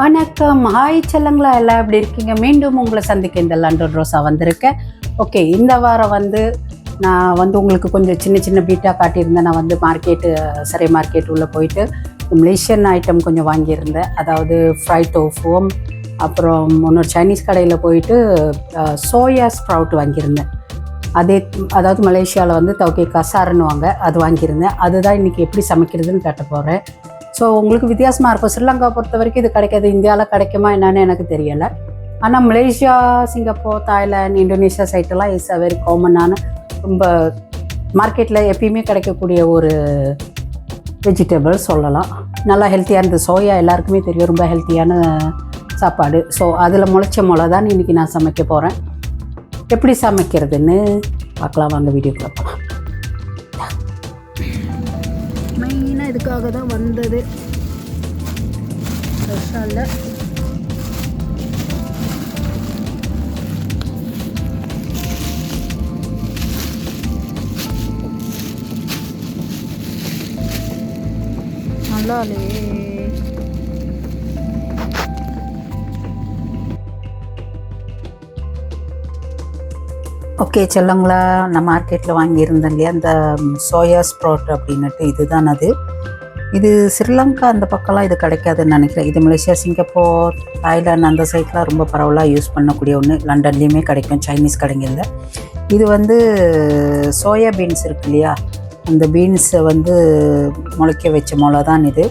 வணக்கம். ஹாய் செல்லங்களா எல்லாம் எப்படி இருக்கீங்க? மீண்டும் உங்களை சந்திக்க இந்த லண்டன் ரோஸா வந்திருக்கேன். ஓகே இந்த வாரம் வந்து நான் வந்து உங்களுக்கு கொஞ்சம் சின்ன சின்ன பீட்டாக காட்டியிருந்தேன். நான் வந்து மார்க்கெட்டு சிறை மார்க்கெட் உள்ளே போயிட்டு மலேசியன் ஐட்டம் கொஞ்சம் வாங்கியிருந்தேன். அதாவது ஃப்ரை டோஃபோம் அப்புறம் இன்னொரு சைனீஸ் கடையில் போயிட்டு சோயா ஸ்ப்ரவுட் வாங்கியிருந்தேன். அதே அதாவது மலேசியாவில் வந்து தவக்கை கசாருன்னுவாங்க அது வாங்கியிருந்தேன். அதுதான் இன்றைக்கி எப்படி சமைக்கிறதுன்னு கேட்ட போகிறேன் ஸோ உங்களுக்கு வித்தியாசமாக இருக்கும். ஸ்ரீலங்கா பொறுத்த வரைக்கும் இது கிடைக்காது. இந்தியாவில் கிடைக்குமா என்னன்னு எனக்கு தெரியலை. ஆனால் மலேசியா சிங்கப்பூர் தாய்லாந்து இந்தோனேஷியா சைட்டெல்லாம் இஸ் அ வெரி காமனான ரொம்ப மார்க்கெட்டில் எப்பயுமே கிடைக்கக்கூடிய ஒரு வெஜிடபிள் சொல்லலாம். நல்லா ஹெல்த்தியானது சோயா எல்லாருக்குமே தெரியும். ரொம்ப ஹெல்த்தியான சாப்பாடு. ஸோ அதில் முளைச்ச மொளை தான் இன்றைக்கி நான் சமைக்க போகிறேன் எப்படி சமைக்கிறதுன்னு பார்க்கலாம். வாங்க வீடியோக்குள்ள போகலாம் இதுக்காக தான் வந்தது. ஃப்ரெஷ்ஷாக இல்லை நல்லா இல்லையே. ஓகே செல்லங்களா நான் மார்க்கெட்டில் வாங்கியிருந்தேன் இல்லையா அந்த சோயா ஸ்ப்ரோட் அப்படின்னுட்டு இதுதான் அது. இது ஸ்ரீலங்கா அந்த பக்கம்லாம் இது கிடைக்காதுன்னு நினைக்கிறேன். இது மலேசியா சிங்கப்பூர் தாய்லாந்து அந்த சைட்லாம் ரொம்ப பரவலாக யூஸ் பண்ணக்கூடிய ஒன்று லண்டன்லேயுமே கிடைக்கும் சைனீஸ் கடைங்களில். இது வந்து சோயா பீன்ஸ் இருக்கு இல்லையா? அந்த பீன்ஸை வந்து முளைக்க வச்ச மொளை தான் இது.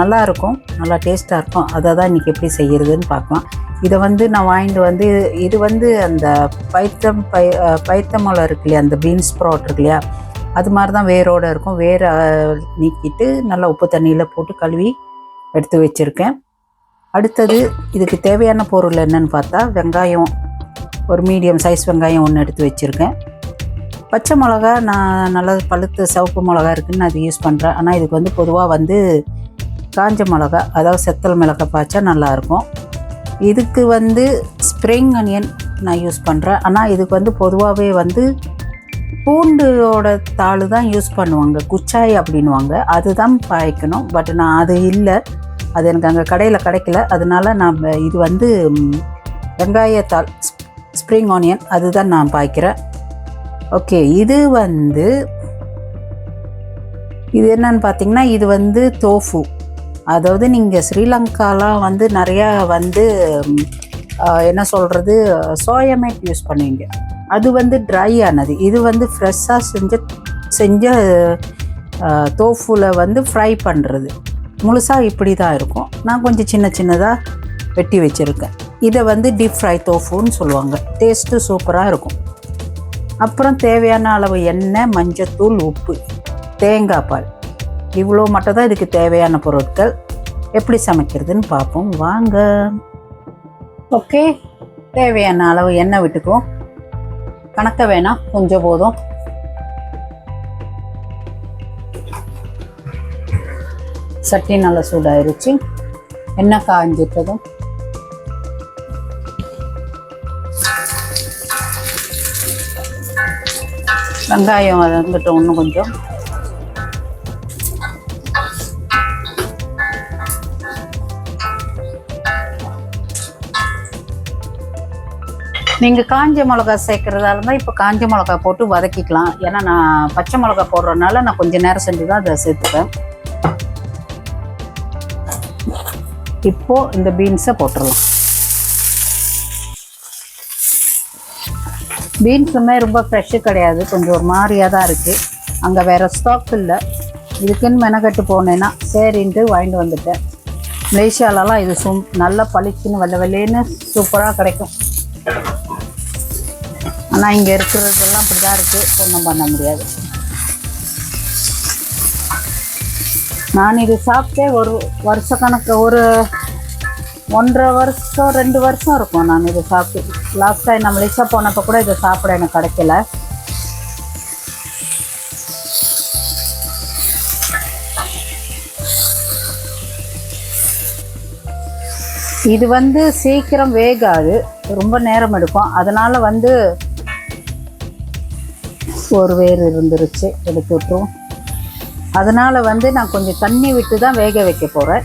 நல்லா இருக்கும் நல்லா டேஸ்ட்டாக இருக்கும். அதை தான் இன்றைக்கி எப்படி செய்கிறதுன்னு பார்க்கலாம். இதை வந்து நான் வாங்கிட்டு வந்து இது வந்து அந்த பைத்தம் பை பைத்தமொளை இருக்கு இல்லையா? அந்த பீன்ஸ் ப்ராட் இருக்கு இல்லையா? அது மாதிரி தான் வேரோடு இருக்கும். வேரை நீக்கிட்டு நல்லா உப்பு தண்ணியில் போட்டு கழுவி எடுத்து வச்சுருக்கேன். அடுத்தது இதுக்கு தேவையான பொருள் என்னன்னு பார்த்தா வெங்காயம் ஒரு மீடியம் சைஸ் வெங்காயம் ஒன்று எடுத்து வச்சுருக்கேன். பச்சை மிளகா நான் நல்லா பழுத்து சிவப்பு மிளகா இருக்குன்னு அது யூஸ் பண்ணுறேன் ஆனால் இதுக்கு வந்து பொதுவாக வந்து காஞ்ச மிளகா அதாவது செத்தல் மிளகா பாய்ச்சா நல்லாயிருக்கும் இதுக்கு வந்து ஸ்ப்ரிங் அனியன் நான் யூஸ் பண்ணுறேன் ஆனால் இதுக்கு வந்து பொதுவாகவே வந்து பூண்டோட தாள் தான் யூஸ் பண்ணுவாங்க. குச்சாய் அப்படின்வாங்க அதுதான் பாய்க்கணும். பட் நான் அது இல்லை. அது எனக்கு அங்கே கடையில் கிடைக்கல. அதனால நான் இது வந்து வெங்காயத்தாள் ஸ்ப்ரிங் ஆனியன் அதுதான் நான் பாய்க்கிறேன். ஓகே இது வந்து இது என்னன்னு பார்த்தீங்கன்னா இது வந்து தோஃபு அதாவது நீங்கள் ஸ்ரீலங்காலாம் வந்து நிறையா வந்து என்ன சொல்கிறது சோயமேட் யூஸ் பண்ணுவீங்க. அது வந்து ட்ரை ஆனது. இது வந்து ஃப்ரெஷ்ஷாக செஞ்ச செஞ்ச தோஃபுல வந்து ஃப்ரை பண்ணுறது முழுசாக இப்படி தான் இருக்கும். நான் கொஞ்சம் சின்ன சின்னதாக வெட்டி வச்சுருக்கேன். இதை வந்து டீப் ஃப்ரை தோஃபுன்னு சொல்லுவாங்க. டேஸ்ட்டு சூப்பராக இருக்கும். அப்புறம் தேவையான அளவு எண்ணெய் மஞ்சத்தூள் உப்பு தேங்காய் பால். இவ்வளோ மட்டும் தான் இதுக்கு தேவையான பொருட்கள். எப்படி சமைக்கிறதுன்னு பார்ப்போம். வாங்க. ஓகே. தேவையான அளவு எண்ணெய் விட்டுக்குவோம். கணக்க வேணாம் கொஞ்சம் போதும். சட்டி நல்லா சூடாயிருச்சு. எண்ணெய் காஞ்சிட்டதும் வெங்காயம் வதங்கிட்டோம் இன்னும் கொஞ்சம். நீங்கள் காஞ்ச மிளகா சேர்க்குறதா இருந்தால் இப்போ காஞ்ச மிளகா போட்டு வதக்கிக்கலாம். ஏன்னா நான் பச்சை மிளகா போடுறதுனால நான் கொஞ்சம் நேரம் செஞ்சு தான் அதை சேர்த்துப்பேன். இப்போ இந்த பீன்ஸை போட்டுடலாம். பீன்ஸுமே ரொம்ப ஃப்ரெஷ்ஷு கிடையாது. கொஞ்சம் ஒரு மாதிரியாக தான் இருக்குது அங்கே வேறு ஸ்டாக் இல்லை. இதுக்குன்னு மெனக்கட்டு போனேன்னா சரின்ட்டு வாங்கிட்டு வந்துட்டேன். மலேசியாலலாம் இது சும் நல்லா பளிச்சுன்னு வெள்ளை வெள்ளேன்னு சூப்பராக கிடைக்கும். ஆனால் இங்கே இருக்கிறதெல்லாம் அப்படி தான் இருக்குது ஒன்றும் பண்ண முடியாது. நான் இது சாப்பிட்டே ஒரு வருஷ கணக்கு ஒரு ஒன்றரை வருஷம் ரெண்டு வருஷம் இருக்கும் நான் இதை சாப்பிட்டு. லாஸ்ட் டைம் நம்ம லிஸ்டாக போனப்போ கூட இதை சாப்பிட எனக்கு கிடைக்கல. இது வந்து சீக்கிரம் வேகாது. ரொம்ப நேரம் எடுக்கும். அதனால் வந்து ஒரு வேர் இருந்துருச்சு எடுத்து விட்டுரும் அதனால் வந்து நான் கொஞ்சம் தண்ணி விட்டு தான் வேக வைக்க போகிறேன்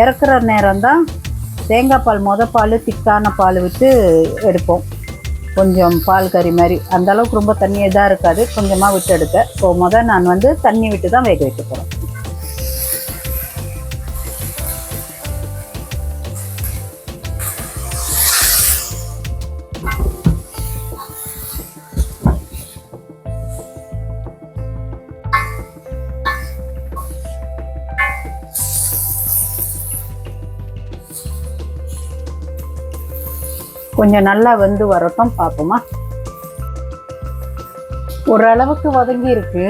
இறக்குற நேரம் தான் தேங்காய் பால் மொத பால் திக்கான பால் விட்டு எடுப்போம். கொஞ்சம் பால் கறி மாதிரி. அந்தளவுக்கு ரொம்ப தண்ணி இதாக இருக்காது. கொஞ்சமாக விட்டு எடுக்க ஸோ மொதல் நான் வந்து தண்ணி விட்டு தான் வேக வைக்க போகிறேன் கொஞ்சம் நல்லா வெந்து வரட்டும் பார்ப்போமா ஓரளவுக்கு வதங்கி இருக்கு.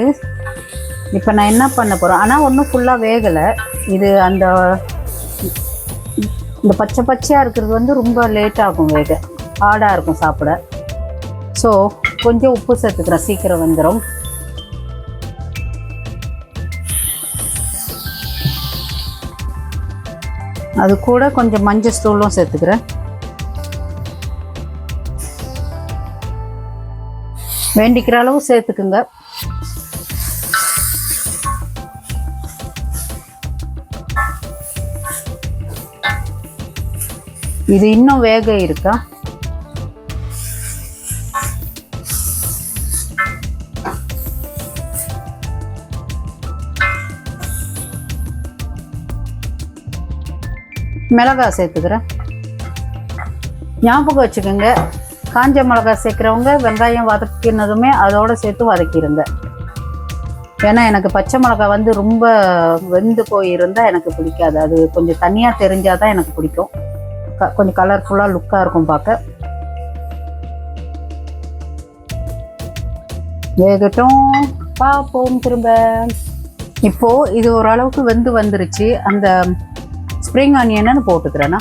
இப்போ நான் என்ன பண்ண போகிறேன் ஆனால் ஒன்றும் ஃபுல்லாக வேகலை. இது அந்த இந்த பச்சை பச்சையாக இருக்கிறது வந்து ரொம்ப லேட் ஆகும் வேக. ஹார்டாக இருக்கும் சாப்பிட. ஸோ கொஞ்சம் உப்பு சேர்த்துக்கிறேன். சீக்கிரம் வந்துடும் அது கூட கொஞ்சம் மஞ்சள் தூளும் சேர்த்துக்கிறேன். வேண்டிக்கிற அளவு சேர்த்துக்குங்க. இது இன்னும் வேக இருக்கா? மிளகாய் சேர்த்துக்கிறேன். ஞாபகம் வச்சுக்கோங்க காஞ்ச மிளகாய் சேர்க்குறவங்க வெங்காயம் வதக்கினதுமே அதோடு சேர்த்து வதக்கிடுங்க ஏன்னா எனக்கு பச்சை மிளகாய் வந்து ரொம்ப வெந்து போயிருந்தால் எனக்கு பிடிக்காது. அது கொஞ்சம் தனியாக தெரிஞ்சால் தான் எனக்கு பிடிக்கும். க- கொஞ்சம் கலர்ஃபுல்லாக லுக்காக இருக்கும் பார்க்க. வேகட்டும். பார்ப்போம் திரும்ப. இப்போது இது ஓரளவுக்கு வெந்து வந்துருச்சு. அந்த ஸ்ப்ரிங் ஆனியன்னு போட்டுக்கிறேன்னா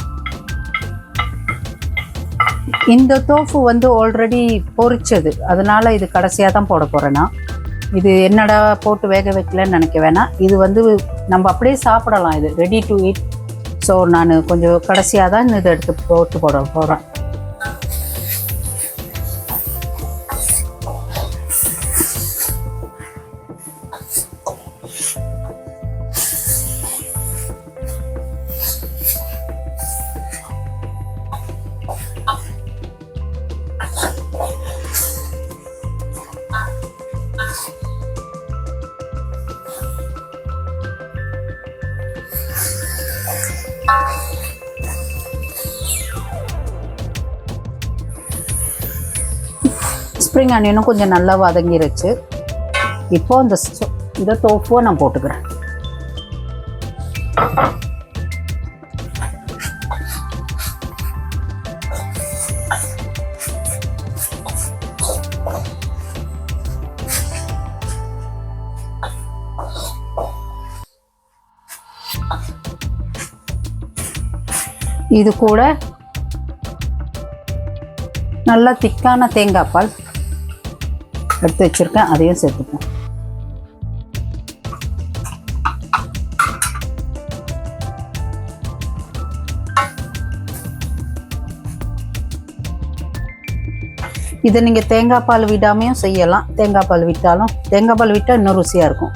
இந்த தோஃபு வந்து ஆல்ரெடி பொரிச்சது. அதனால இது கடைசியாக தான் போட போகிறேன்னா இது என்னடா போட்டு வேக வைக்கலன்னு நினைக்க வேணாம் இது வந்து நம்ம அப்படியே சாப்பிடலாம். இது ரெடி டு ஈட் ஸோ நான் கொஞ்சம் கடைசியாக தான் இதை எடுத்து போட்டு போட போகிறேன் ஸ்டஃபிங் ஆனியனும் கொஞ்சம் நல்லா வதங்கிருச்சு. இப்போ அந்த இந்த தோஃபுவை நான் போட்டுக்கிறேன். இது கூட நல்லா திக்கான தேங்காய் பால் எடுத்து வச்சிருக்கேன் அதையும் சேர்த்துப்போம் இதை நீங்கள் தேங்காய் பால் விடாமையும் செய்யலாம். தேங்காய் பால் விட்டாலும் தேங்காய் பால் விட்டால் இன்னும் ருசியாக இருக்கும்.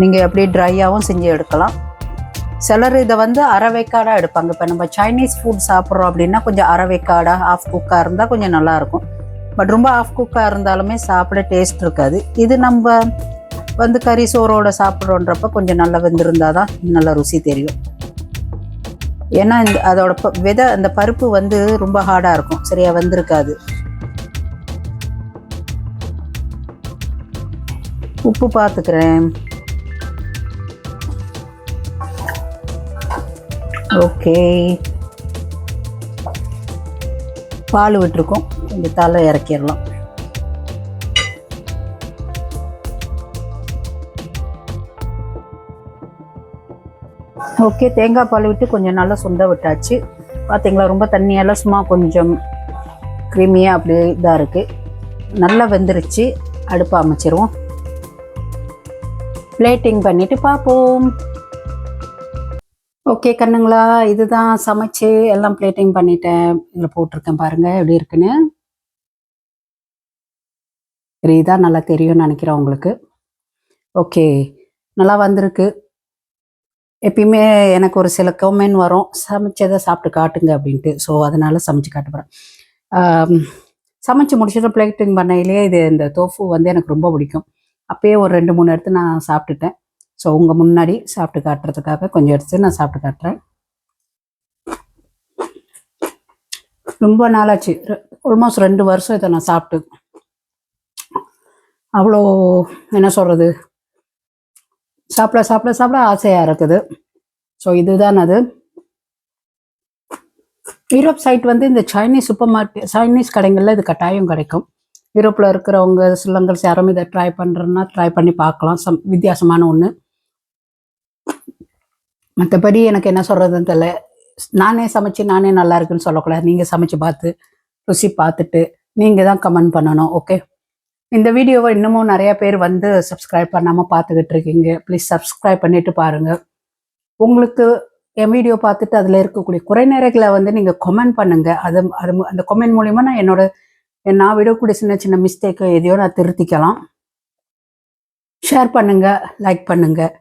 நீங்கள் அப்படியே ட்ரையாகவும் செஞ்சு எடுக்கலாம். சிலர் இதை வந்து அரவைக்காடாக எடுப்பாங்க. இப்போ நம்ம சைனீஸ் ஃபுட் சாப்பிட்றோம் அப்படின்னா கொஞ்சம் அரவைக்காடாக ஆஃப் குக்காக இருந்தால் கொஞ்சம் நல்லாயிருக்கும் பட் ரொம்ப ஆஃப் குக்காக இருந்தாலுமே சாப்பிட டேஸ்ட் இருக்காது. இது நம்ம வந்து கறி சோறோட சாப்பிட்றோன்றப்ப கொஞ்சம் நல்லா வெந்திருந்தால் தான் நல்ல ருசி தெரியும். ஏன்னா இந்த அதோட ப- விதை அந்த பருப்பு வந்து ரொம்ப ஹார்டாக இருக்கும். சரியாக வந்திருக்காது. உப்பு பார்த்துக்கிறேன் ஓகே பால் விட்டுருக்கோம். கொஞ்சம் தலை இறக்கிடலாம். ஓகே தேங்காய் பால் விட்டு கொஞ்சம் நல்லா சுண்ட விட்டாச்சு. பார்த்தீங்களா ரொம்ப தண்ணியெல்லாம் சும்மா கொஞ்சம் க்ரீமியாக அப்படியே இதாக இருக்குது நல்லா வெந்துருச்சு. அடுப்பை அமைச்சிருவோம். பிளேட்டிங் பண்ணிட்டு பார்ப்போம். ஓகே கண்ணுங்களா இதுதான் சமைச்சு எல்லாம் பிளேட்டிங் பண்ணிட்டேன். இதில் போட்டிருக்கேன் பாருங்க எப்படி இருக்குன்னு. தெரியுதா? நல்லா தெரியும்னு நினைக்கிறேன் உங்களுக்கு. ஓகே நல்லா வந்திருக்கு. எப்பயுமே எனக்கு ஒரு சில கமெண்ட் வரும். சமைச்சதை சாப்பிட்டு காட்டுங்க அப்படின்ட்டு. ஸோ அதனால சமைச்சு காட்ட போகிறேன் சமைச்சு முடிச்சுட்டு பிளேட்டிங் பண்ணையிலேயே இது இந்த தோஃபு வந்து எனக்கு ரொம்ப பிடிக்கும். அப்பயே ஒரு ரெண்டு மூணு எடுத்து நான் சாப்பிட்டுட்டேன். ஸோ உங்கள் முன்னாடி சாப்பிட்டு காட்டுறதுக்காக கொஞ்சம் எடுத்து நான் சாப்பிட்டு காட்டுறேன். ரொம்ப நாளாச்சு. ஆல்மோஸ்ட் ரெண்டு வருஷம் இதை நான் சாப்பிட்டு. அவ்வளோ என்ன சொல்கிறது சாப்பிட சாப்பிட சாப்பிட ஆசையாக இருக்குது. ஸோ இதுதான் அது. யூரோப் சைட் வந்து இந்த சைனீஸ் சூப்பர் மார்க்கெட் சைனீஸ் கடைகளில் இது கட்டாயம் கிடைக்கும். யூரோப்பில் இருக்கிறவங்க சிலங்கல்ஸ் யாரும் இதை ட்ரை பண்ணுறேன்னா ட்ரை பண்ணி பார்க்கலாம். சம் வித்தியாசமான ஒன்று மற்றபடி எனக்கு என்ன சொல்கிறதுன்னு தெரியல. நானே சமைச்சு நானே நல்லா இருக்குன்னு சொல்லக்கூடாது. நீங்கள் சமைச்சு பார்த்து ருசி பார்த்துட்டு நீங்கள் தான் கமெண்ட் பண்ணணும் ஓகே இந்த வீடியோவை இன்னமும் நிறைய பேர் வந்து சப்ஸ்கிரைப் பண்ணாமல் பார்த்துக்கிட்டு இருக்கீங்க. ப்ளீஸ் சப்ஸ்கிரைப் பண்ணிட்டு பாருங்கள் உங்களுக்கு என் வீடியோ பார்த்துட்டு அதில் இருக்கக்கூடிய குறைநிறைகளை வந்து நீங்கள் கமெண்ட் பண்ணுங்கள் அது அது அந்த கமெண்ட் மூலிமா நான் என்னோட நான் விடக்கூடிய சின்ன சின்ன மிஸ்டேக்கை எதையோ நான் திருத்திக்கலாம். ஷேர் பண்ணுங்கள் லைக் பண்ணுங்கள்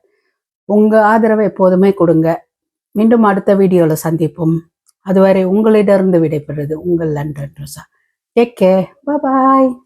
உங்கள் ஆதரவை எப்போதுமே கொடுங்க. மீண்டும் அடுத்த வீடியோவில் சந்திப்போம். அதுவரை உங்களிடமிருந்து விடைபெறுவது உங்கள் London Rosa. Take care bye